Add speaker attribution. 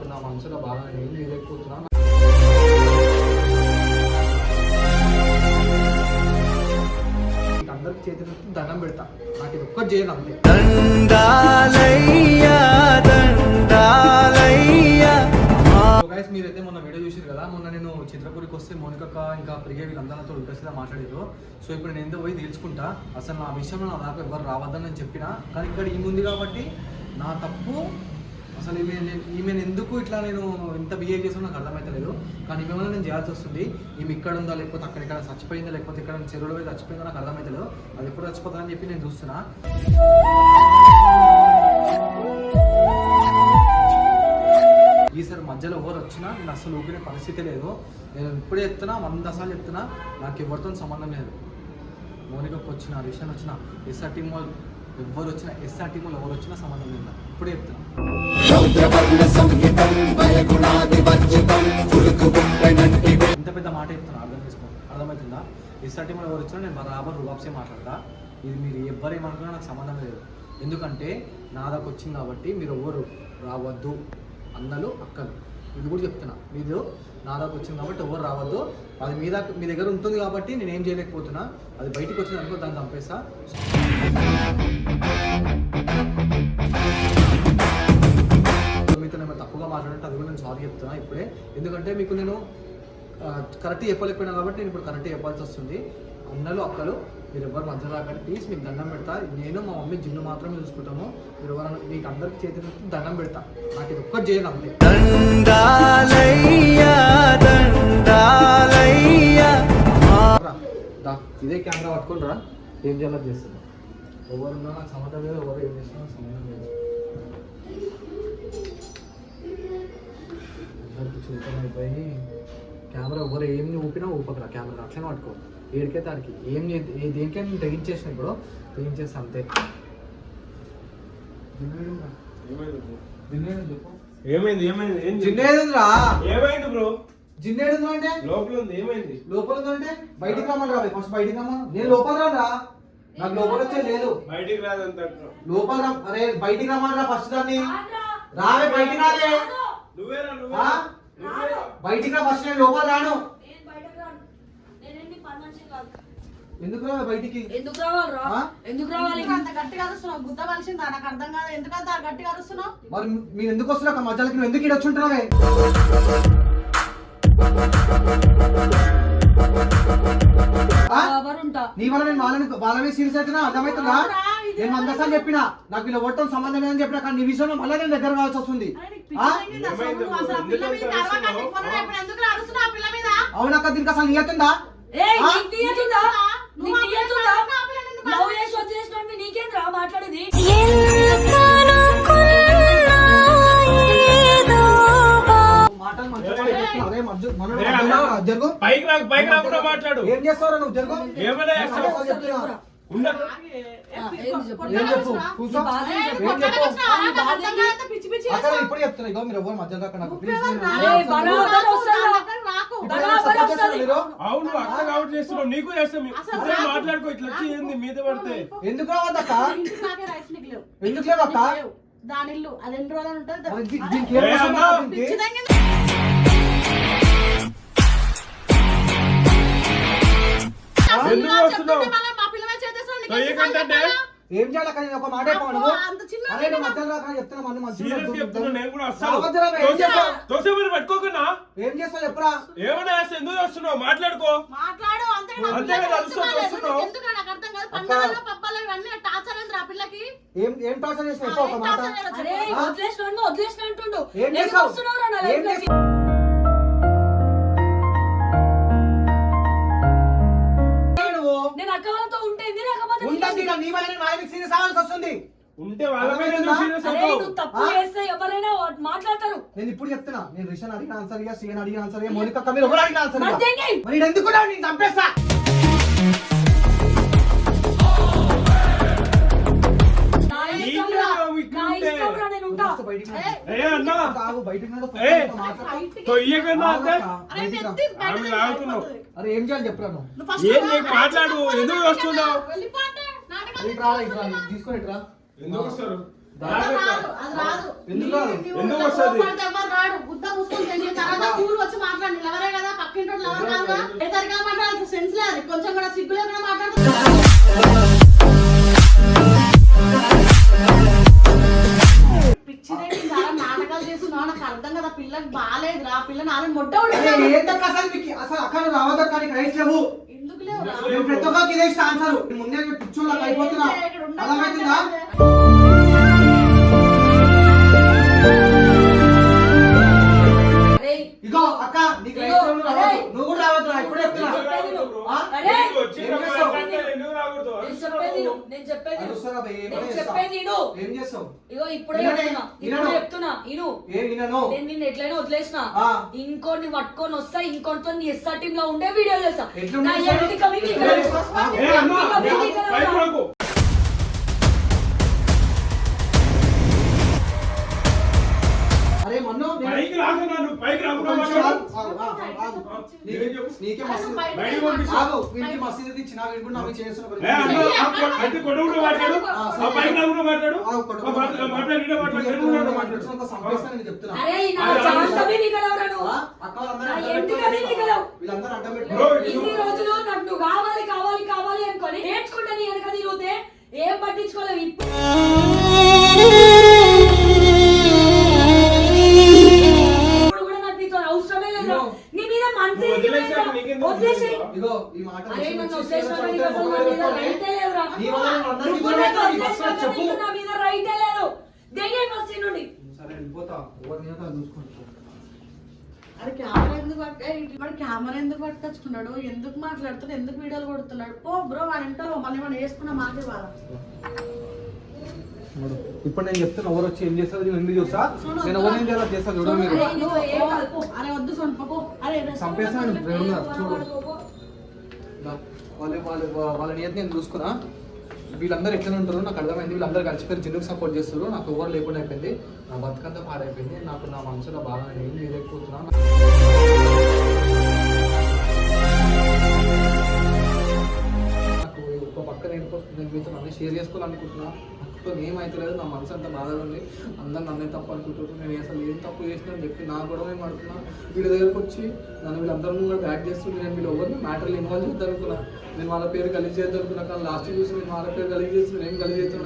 Speaker 1: నాకు నా మనసులో బాగా నేను మీకు అందరికి చేతులు దండం పెడతా. నాకు ఇది ఒక్కటి చేయను అంతే. మీరైతే మొన్న వీడియో చూసారు కదా? మొన్న నేను చిత్రపూరికి వస్తే మౌనికక్క ఇంకా ప్రియ వీళ్ళందరితో ఉల్టసిగా మాట్లాడారు సో ఇప్పుడు నేను ఎందుకు పోయి తెలుసుకుంటా అసలు నా విషయంలో నా దాకా ఎవరు రావద్దని నేను చెప్పిన. కానీ ఇక్కడ ఉంది కాబట్టి నా తప్పు అసలు ఈమె ఈమె ఎందుకు ఇట్లా నేను ఇంత బిహేవ్ చేసాను నాకు అర్థమైతలేదు. కానీ ఈమె వల్ల నేను చేయాల్సి వస్తుంది. ఈమె ఇక్కడ ఉందా లేకపోతే అక్కడ ఇక్కడ చచ్చిపోయిందా లేకపోతే ఇక్కడ చెరువులో పోయి చచ్చిపోయిందో నాకు అర్థమైతలేదు. అది ఎప్పుడు చచ్చిపోతా అని చెప్పి నేను చూస్తున్నా. ఈసారి మధ్యలో ఎవరు వచ్చినా నేను అసలు ఊపినే పరిస్థితి లేదు. నేను ఇప్పుడే చెప్తున్నా వంద సార్లు చెప్తున్నా నాకు ఎవరితో సంబంధం లేదు. మౌనికకు వచ్చిన రిషన్ వచ్చిన ఎస్ఆర్ టీమ్ వాళ్ళు ఎవరు వచ్చినా ఎస్ఆర్ టీం వాళ్ళు ఎవరు వచ్చినా సంబంధం లేదు నాకు. ఇప్పుడే చెప్తున్నా ఇంత పెద్ద మాట చెప్తున్నా అర్థం చేసుకో. అర్థమవుతుందా? ఎస్ఆర్ టీం వాళ్ళు ఎవరు వచ్చినా నేను బరాబర్ రుబాబ్సే మాట్లాడతా. ఇది మీరు ఎవ్వరు ఏమనుకున్నా నాకు సంబంధం లేదు. ఎందుకంటే నా దాకా వచ్చింది కాబట్టి మీరు ఎవరు రావద్దు. అన్నలు అక్కలు. ఇది కూడా చెప్తున్నా. మీరు నా దాకా వచ్చింది కాబట్టి ఎవరు రావద్దు. అది మీ దాకా మీ దగ్గర ఉంటుంది కాబట్టి నేను ఏం చేయలేకపోతున్నా. అది బయటికి వచ్చింది అనుకో దాన్ని చంపేస్తా. తప్పుగా మాట్లాడంటే అది కూడా నేను సారీ చెప్తున్నా ఇప్పుడే. ఎందుకంటే మీకు నేను కరెక్ట్ చెప్పలేకపోయినా కాబట్టి నేను ఇప్పుడు కరెక్ట్ చెప్పాల్సి వస్తుంది. అన్నలు అక్కలు మీరు ఎవరు మధ్యలో రాకండి. ప్లీజ్ మీకు దండం పెడతా. నేను మా మమ్మీ జిన్ను మాత్రమే చూసుకుంటాము. మీరు ఎవరైనా మీకు అందరికి చేతి దండం పెడతా. నాకు ఇది ఒక్కటి చేయను అంతే. ఇదే కెమెరా పట్టుకుని రా. ఏం చేయాలో చేస్తున్నా ఎవరున్నా నాకు సంబంధం లేదు ఎవరు ఏం చేసినా నాకు సంబంధం లేదు. అందరికి చూపం అయిపోయి కెమెరా ఎవరు ఏం ఊపినా ఊపకరా కెమెరా అట్లనే పట్టుకో. ఏడికైతే ఆడికి ఏం దేనికైనా నేను తెగించేసిన ఇప్పుడు తెగించేసి అంతే.
Speaker 2: ఏమైంది ఏమైంది?
Speaker 1: జిన్నేడుందిరా
Speaker 2: ఏమైంది బ్రో?
Speaker 1: జిన్నేడు అంటే?
Speaker 2: లోపల ఉంది ఏమైంది?
Speaker 1: లోపల ఉందంటే బయటికి రమ్మని రా ఫస్ట్ బయటికి రమ్మని. నేను లోపల రారా నాకు లోపల వచ్చే లేదు.
Speaker 2: బయటికి రాదంత
Speaker 1: లోపల రా. అరే బయటికి రమ్మని రా ఫస్ట్ దాన్ని. రావే బయటికి రావే. బయటికి రా ఫస్ట్ నేను లోపల రాను. ఎందుకు రా బయటికి?
Speaker 3: ఎందుకు రావాలిరా
Speaker 1: ఆ?
Speaker 3: ఎందుకు రావాలి?
Speaker 4: అంత గట్టిగా అరుస్తున్నావు. గుద్ద కలిసిందా నాకు అర్థం కాదు. ఎందుకు అంత గట్టిగా అరుస్తున్నావు?
Speaker 1: మరి మీరు ఎందుకు వస్తున్నా మధ్యలోకి నువ్వు ఎందుకు?
Speaker 3: ఎవరుంటా?
Speaker 1: నీ వల్ల నేను వాళ్ళని వాళ్ళ మీద సీరియస్ అవుతున్నా? అర్థమవుతుందా? నేను వంద సార్లు చెప్పినా నాకు వీళ్ళు ఓటం సంబంధం లేదని చెప్పినా కానీ నీ విషయంలో మళ్ళీ నేను దగ్గర కావాల్సి వస్తుంది అవునక్క దీనికి అసలు నీయతుందా
Speaker 3: నీకేంద్రా మాట్లాడేది
Speaker 2: పైకి రాకు పైకి రాకుండా మాట్లాడు
Speaker 1: ఏం చేస్తావురా నువ్వు జరుగు
Speaker 2: ఏమైనా
Speaker 1: ఇప్పుడు చెప్తున్నా. ఇగో మీరు ఎవరు మధ్యలో రాకండి నాకు
Speaker 2: అవును అక్క చేస్తున్నావు. నీకు చేస్తాం. మాట్లాడుకో ఇట్లా వచ్చి ఏంది మీద పడితే.
Speaker 1: ఎందుకు రావద్దక్క ఎందుకు లేవక్క.
Speaker 4: దాని ఇల్లు అది ఎన్ని రోజులు ఉంటుంది?
Speaker 2: ఎందుకు? వస్తున్నావు?
Speaker 1: ఏం చేయాలి ఒక మాట అరే మధ్యలో రాక చెప్తున్నా మన రావద్దురా, ఏం చేస్తావు? ఏం చేస్తావు? చెప్పురా.
Speaker 2: ఏమైనా చేస్తే? ఎందుకు వస్తున్నావు మాట్లాడుకో.
Speaker 4: మాట్లాడు అంతే కదా,
Speaker 2: అంతే
Speaker 4: పిల్లకి
Speaker 2: కదా,
Speaker 4: తెలుసు
Speaker 2: అరుస్తూ
Speaker 4: కదా,
Speaker 2: వస్తున్నావు.
Speaker 4: ఎందుకు నాకు
Speaker 3: నీ
Speaker 1: వల్ల నేను వాళ్ళకి సీరియస్ అవ్వాల్సి వస్తుంది.
Speaker 2: ఉంటే
Speaker 3: తప్పు? చేస్తే ఎవరైనా మాట్లాడతారు.
Speaker 1: నేను ఇప్పుడు చెప్తున్నా నేను రిషన్ అడిగిన ఆన్సర్ సీఎన్ అడిగిన ఎవరు అడిగిన
Speaker 3: మరి
Speaker 1: ఎందుకు? నేను చంపేస్తా.
Speaker 4: అరే
Speaker 1: ఏం చేయాలి చెప్పురా
Speaker 2: మాట్లాడు? ఎందుకు వస్తున్నావు?
Speaker 1: ఇటు రా ఇటు రా తీసుకొని ఇటు రా
Speaker 2: ఎందుకు వస్తారు
Speaker 4: అది రాదు, అది రాదు.
Speaker 1: ఎందుకు రాదు?
Speaker 4: నీ- నీ
Speaker 2: ఎందుకు
Speaker 4: ఊరిలో
Speaker 2: వస్తది?
Speaker 4: కోపడితే ఎవ్వరు రాడు. గుద్ద మూసుకొని తెచ్చిన తర్వాత కూలి వచ్చి మాట్లాడి నిలవరే కదా పక్కింటి వాళ్ళు ఎవరు కాదుగా ఏ తరిగా మాట్లాడాలి సెన్స్ లేదు కొంచెం కూడా సిగ్గు లేకుండా మాట్లాడుతుంది
Speaker 1: ఇగో చెప్తున్నా.
Speaker 3: ఇప్పుడే నేను నిన్ను ఎట్లయినా వదిలేసిన. ఇంకోటి పట్టుకొని వస్తా ఇంకోటితో నీ ఎస్ఆర్ టీమ్లో ఉండే వీడియో చేస్తా. నీకే
Speaker 1: మస్తు
Speaker 2: బయటికి పంపిస్తా.
Speaker 1: ఆగు వీడికి మస్తు ఇచ్చిన వీడి కూడా నాకు చేస్తున్న
Speaker 2: ఏ అన్న, ఆ కొ- అయితే కొడవకుండా మాట్లాడు.
Speaker 1: ఆ, సరే.
Speaker 2: ఆ పైకి రాకుండా మాట్లాడు.
Speaker 1: ఆగు, కొట్టు,
Speaker 2: ఆ మాట్లా- మాట్లాడు ఈడ మాట్లాడు నేను కూడా మాట్లాడు.
Speaker 1: సంపేస్తాను నేను చెప్తున్నా.
Speaker 3: అరే నా
Speaker 2: అరే,
Speaker 3: ఛాన్స్
Speaker 2: అరే.
Speaker 3: కవి నీకు ఎవరా నువ్వు?
Speaker 1: ఆ? అక్క వాళ్ళందరూ
Speaker 3: నా
Speaker 1: అడ్డం
Speaker 3: ఎంటి
Speaker 1: పెట్టుకొని
Speaker 3: కవి నీకు ఎవరు?
Speaker 1: వీళ్ళందరూ అడ్డం
Speaker 2: బ్రో,
Speaker 1: పెట్టుకొని
Speaker 3: ఇన్ని రోజులు నాకు నువ్వు కావాలి కావాలి కావాలి అనుకొని నేర్చుకుంటా నీ వెనక తిరిగితే ఏం పట్టించుకోలేవు ఇప్పుడు.
Speaker 1: దూరం
Speaker 3: నన్ను
Speaker 1: అవుతావు, ఈ
Speaker 3: వదిలేసినా
Speaker 1: ఫస్ట్ చెప్పు.
Speaker 3: నీకు నా మీద రైటే లేదు. దెంగే ఫస్ట్ ఈ నుండి.
Speaker 1: సరే వెళ్ళిపోతా. ఎవరి మీద చూసుకుంటా
Speaker 4: అరే కెమెరా ఎందుకు పట్ట వాడు కెమెరా ఎందుకు పట్టుకొచ్చుకున్నాడు? ఎందుకు మాట్లాడుతున్నాడు? ఎందుకు వీడియోలు కొడుతున్నాడు? ఓ బ్రో వాడు ఇంట్లో మళ్ళీ మనం వేసుకున్న మాట ఇవ్వాలి?
Speaker 1: ఇప్పుడు నేను చెప్తున్నా ఎవరు వచ్చి ఏం చేస్తారు నేను ఎందుకు చూస్తా? నేను ఎవరిని చేయాలో చేస్తా చూడ మీరు.
Speaker 3: అరే, ఏం
Speaker 4: వద్దు సొంపకు అరే
Speaker 1: చంపేస్తాను చూడు. వాళ్ళ వాళ్ళ వాళ్ళ నియతి నేను చూసుకున్నా. వీళ్ళందరూ ఎట్లా ఉంటారో నాకు అర్థమైంది. వీళ్ళందరూ కలిసిపోయి జిన్నుకు సపోర్ట్ చేస్తారు నాకు ఎవరు లేకుండా అయిపోయింది. నా బతుకంతా పాడైపోయింది. నాకు నా మనసులో బాగా ఏం లేకపోతున్నాను నాకు ఒక పక్క నేను మీతో నన్ను షేర్ చేసుకోవాలనుకుంటున్నాను సో ఏమైతలేదు నా మనసు అంతా బాధగా ఉంది. అందరు నన్నే తప్పు అనుకుంటారు నేను అసలు ఏం తప్పు చేసినా అని చెప్పి నా గొడవ నేను పడుతున్నా. వీళ్ళ దగ్గరకు వచ్చి నన్ను వీళ్ళందరూ కూడా బ్యాక్ చేస్తుంటే నేను వీళ్ళు ఎవరిని మ్యాటర్లు ఇన్వాల్వ్ చేద్దాం అనుకున్నా. నేను వాళ్ళ పేరు కలిగి చేద్దాం అనుకున్నా. కానీ లాస్ట్ చూసి నేను వాళ్ళ పేరు కలిగి చేస్తున్నాను నేను కలిగి